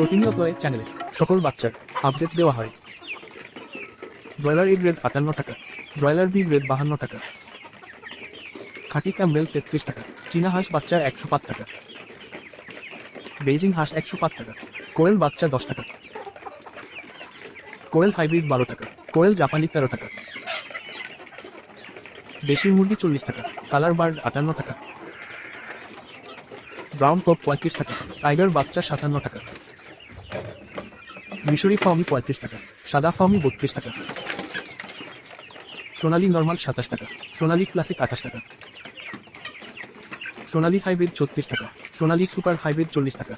প্রতিনিয়ত এই চ্যানেলে সকল বাচ্চার আপডেট দেওয়া হয়। ব্রয়লার এ গ্রেড আটান্ন টাকা, ব্রয়লার বি গ্রেড বাহান্ন টাকা, খাকি ক্যাম্বেল তেত্রিশ টাকা, চীনা হাঁস বাচ্চা একশো পাঁচ টাকা, বেইজিং হাঁস একশো পাঁচ টাকা, কোয়েল বাচ্চা দশ টাকা, কোয়েল হাইব্রিড বারো টাকা, কোয়েল জাপানি তেরো টাকা, দেশি মুরগি চল্লিশ টাকা, কালার বার্ড আটান্ন টাকা, ব্রাউন কক পঁয়ত্রিশ টাকা, টাইগার বাচ্চা সাতান্ন টাকা মিশরি ফার্মি পঁয়ত্রিশ টাকা, সাদা ফার্মি বত্রিশ টাকা। সোনালি নর্মাল সাতাশ টাকা, সোনালি ক্লাসিক আঠাশ টাকা। সোনালি হাইব্রিড ছত্রিশ টাকা, সোনালি সুপার হাইব্রিড চল্লিশ টাকা।